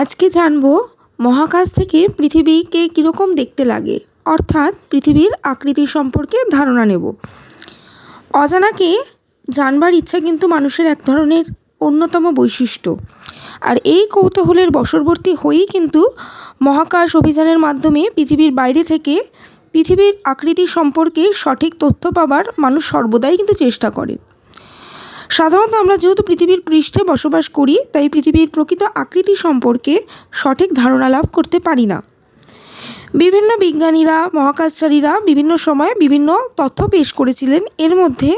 আজকে জানব মহাকাশ থেকে পৃথিবীকে কীরকম দেখতে লাগে। অর্থাৎ পৃথিবীর আকৃতি সম্পর্কে ধারণা নেব। অজানাকে জানবার ইচ্ছা কিন্তু মানুষের এক ধরনের অন্যতম বৈশিষ্ট্য। আর এই কৌতূহলের বশবর্তী হয়েই কিন্তু মহাকাশ অভিযানের মাধ্যমে পৃথিবীর বাইরে থেকে পৃথিবীর আকৃতি সম্পর্কে সঠিক তথ্য পাবার মানুষ সর্বদাই কিন্তু চেষ্টা করে। সাধারণত আমরা যেহেতু পৃথিবীর পৃষ্ঠে বসবাস করি, তাই পৃথিবীর প্রকৃত আকৃতি সম্পর্কে সঠিক ধারণা লাভ করতে পারি না। বিভিন্ন বিজ্ঞানীরা, মহাকাশচারীরা বিভিন্ন সময়ে বিভিন্ন তথ্য পেশ করেছিলেন। এর মধ্যে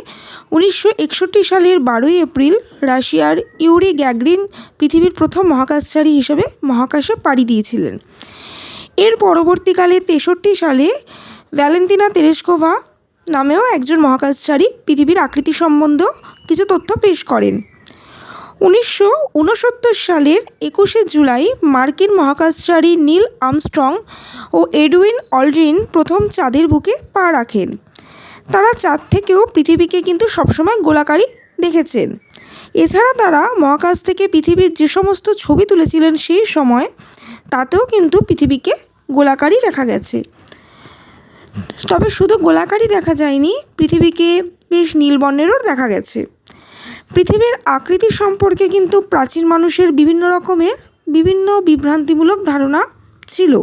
উনিশশো একষট্টি সালের বারোই এপ্রিল রাশিয়ার ইউরি গ্যাগরিন পৃথিবীর প্রথম মহাকাশচারী হিসেবে মহাকাশে পাড়ি দিয়েছিলেন। এর পরবর্তীকালে তেষট্টি সালে ভ্যালেন্তিনা তেরেস্কোভা নামেও একজন মহাকাশচারী পৃথিবীর আকৃতি সম্বন্ধেও কিছু তথ্য পেশ করেন। উনিশশো উনসত্তর সালের একুশে জুলাই মার্কিন মহাকাশচারী নীল আমস্ট্রং ও এডউইন অলড্রিন প্রথম চাঁদের বুকে পা রাখেন। তারা চাঁদ থেকেও পৃথিবীকে কিন্তু সবসময় গোলাকারই দেখেছেন। এছাড়া তারা মহাকাশ থেকে পৃথিবীর যে সমস্ত ছবি তুলেছিলেন সেই সময়, তাতেও কিন্তু পৃথিবীকে গোলাকারই দেখা গেছে। তবে শুধু গোলাকারই দেখা যায়নি, পৃথিবীকে বেশ নীলবর্ণেরও দেখা গেছে। পৃথিবীর আকৃতি সম্পর্কে কিন্তু প্রাচীন মানুষের বিভিন্ন রকমের বিভিন্ন বিভ্রান্তিমূলক ধারণা ছিল।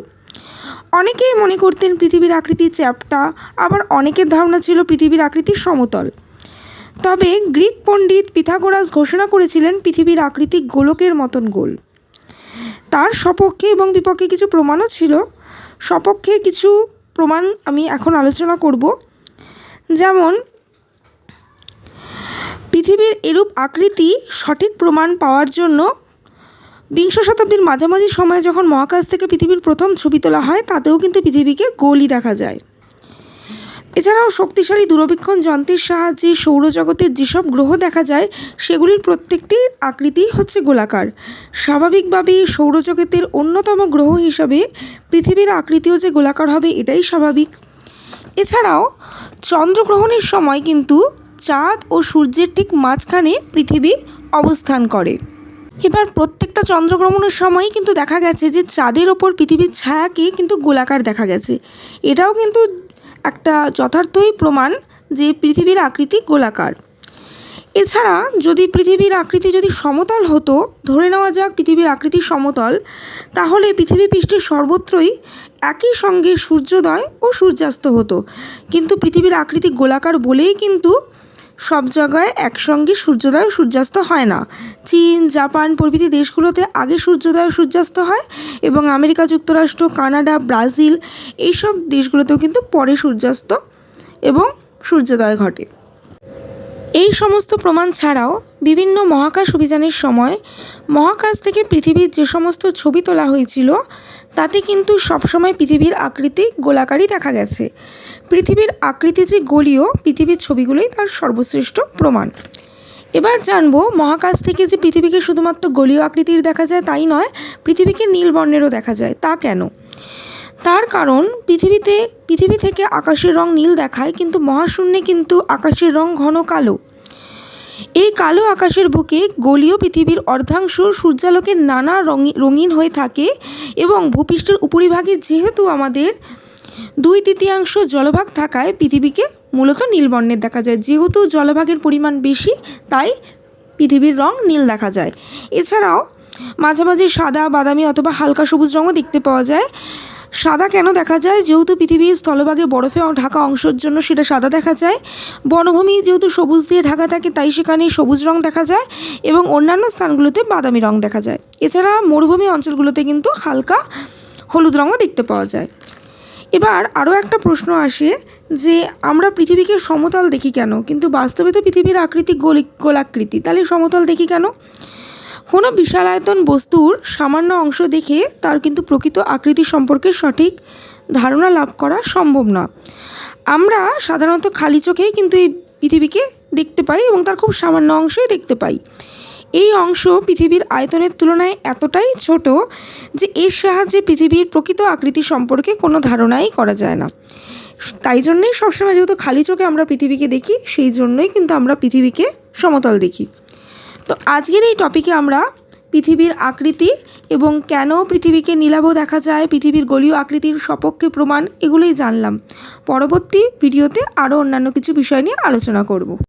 অনেকেই মনে করতেন পৃথিবীর আকৃতি চ্যাপ্টা আবার অনেকের ধারণা ছিল পৃথিবীর আকৃতি সমতল। তবে গ্রিক পণ্ডিত পিথাগোরাস ঘোষণা করেছিলেন পৃথিবীর আকৃতি গোলকের মতন গোল। তার সপক্ষে এবং বিপক্ষে কিছু প্রমাণও ছিল। সপক্ষে কিছু প্রমাণ আমি এখন আলোচনা করব। যেমন পৃথিবীর এরূপ আকৃতি সঠিক প্রমাণ পাওয়ার জন্য বিংশ শতাব্দীর মাঝামাঝি সময়ে যখন মহাকাশ থেকে পৃথিবীর প্রথম ছবি তোলা হয়, তাতেও কিন্তু পৃথিবীকে গোলই দেখা যায়। এছাড়াও শক্তিশালী দূরবীক্ষণ যন্ত্রের সাহায্যে সৌরজগতের যেসব গ্রহ দেখা যায়, সেগুলির প্রত্যেকটির আকৃতি হচ্ছে গোলাকার। স্বাভাবিকভাবেই সৌরজগতের অন্যতম গ্রহ হিসাবে পৃথিবীর আকৃতিও যে গোলাকার হবে, এটাই স্বাভাবিক। এছাড়াও চন্দ্রগ্রহণের সময় কিন্তু চাঁদ ও সূর্যের ঠিক মাঝখানে পৃথিবী অবস্থান করে। এবার প্রত্যেকটা চন্দ্রগ্রহণের সময় কিন্তু দেখা গেছে যে চাঁদের ওপর পৃথিবীর ছায়াকে কিন্তু গোলাকার দেখা গেছে। এটাও কিন্তু একটা যথার্থই প্রমাণ যে পৃথিবীর আকৃতি গোলাকার। এছাড়া যদি পৃথিবীর আকৃতি যদি সমতল হতো, ধরে নেওয়া যাক পৃথিবীর আকৃতি সমতল, তাহলে পৃথিবী পৃষ্ঠের সর্বত্রই একই সঙ্গে সূর্যোদয় ও সূর্যাস্ত হতো। কিন্তু পৃথিবীর আকৃতি গোলাকার বলেই কিন্তু সব জায়গায় একসঙ্গে সূর্যোদয় সূর্যাস্ত হয় না। চীন, জাপান প্রভৃতি দেশগুলোতে আগে সূর্যোদয় সূর্যাস্ত হয় এবং আমেরিকা, যুক্তরাষ্ট্র, কানাডা, ব্রাজিল এইসব দেশগুলোতেও কিন্তু পরে সূর্যাস্ত এবং সূর্যোদয় ঘটে। এই সমস্ত প্রমাণ ছাড়াও বিভিন্ন মহাকাশ অভিযানের সময় মহাকাশ থেকে পৃথিবীর যে সমস্ত ছবি তোলা হয়েছিল, তাতে কিন্তু সবসময় পৃথিবীর আকৃতি গোলাকারই দেখা গেছে। পৃথিবীর আকৃতি যে গলীয় পৃথিবীর ছবিগুলোই তার সর্বশ্রেষ্ঠ প্রমাণ। এবার জানব, মহাকাশ থেকে যে পৃথিবীকে শুধুমাত্র গলীয় আকৃতির দেখা যায় তাই নয়, পৃথিবীকে নীল বর্ণেরও দেখা যায়, তা কেন? তার কারণ, পৃথিবীতে, পৃথিবী থেকে আকাশের রং নীল দেখায়, কিন্তু মহাশূন্যে কিন্তু আকাশের রং ঘন কালো। এই কালো আকাশের বুকে গলীয় পৃথিবীর অর্ধাংশ সূর্যালোকের নানা রঙিন হয়ে থাকে এবং ভূপৃষ্ঠের উপরিভাগে যেহেতু আমাদের দুই তৃতীয়াংশ জলভাগ থাকায় পৃথিবীকে মূলত নীলবর্ণের দেখা যায়। যেহেতু জলভাগের পরিমাণ বেশি, তাই পৃথিবীর রং নীল দেখা যায়। এছাড়াও মাঝামাঝি সাদা, বাদামি অথবা হালকা সবুজ রঙও দেখতে পাওয়া যায়। সাদা কেন দেখা যায়? যেহেতু পৃথিবীর স্থলভাগে বরফে ঢাকা অংশের জন্য সেটা সাদা দেখা যায়। বনভূমি যেহেতু সবুজ দিয়ে ঢাকা থাকে, তাই সেখানে সবুজ রং দেখা যায় এবং অন্যান্য স্থানগুলোতে বাদামি রং দেখা যায়। এছাড়া মরুভূমি অঞ্চলগুলোতে কিন্তু হালকা হলুদ রঙও দেখতে পাওয়া যায়। এবার আরও একটা প্রশ্ন আসে যে, আমরা পৃথিবীকে সমতল দেখি কেন? কিন্তু বাস্তবে তো পৃথিবীর আকৃতি গোলি গোলাকৃতি। তাহলে সমতল দেখি কেন? কোনো বিশালায়তন বস্তুর সামান্য অংশ দেখে তার কিন্তু প্রকৃত আকৃতি সম্পর্কে সঠিক ধারণা লাভ করা সম্ভব না। আমরা সাধারণত খালি চোখেই কিন্তু এই পৃথিবীকে দেখতে পাই এবং তার খুব সামান্য অংশই দেখতে পাই। এই অংশ পৃথিবীর আয়তনের তুলনায় এতটাই ছোট যে এর সাহায্যে পৃথিবীর প্রকৃত আকৃতি সম্পর্কে কোনো ধারণাই করা যায় না। তাই জন্যেই সবসময় যেহেতু খালি চোখে আমরা পৃথিবীকে দেখি, সেই জন্যই কিন্তু আমরা পৃথিবীকে সমতল দেখি। তো আজকের এই টপিকে আমরা পৃথিবীর আকৃতি এবং কেন পৃথিবীকে নীলাভ দেখা যায়, পৃথিবীর গলীয় আকৃতির সপক্ষে প্রমাণ এগুলোই জানলাম। পরবর্তী ভিডিওতে আরও অন্যান্য কিছু বিষয় নিয়ে আলোচনা করব।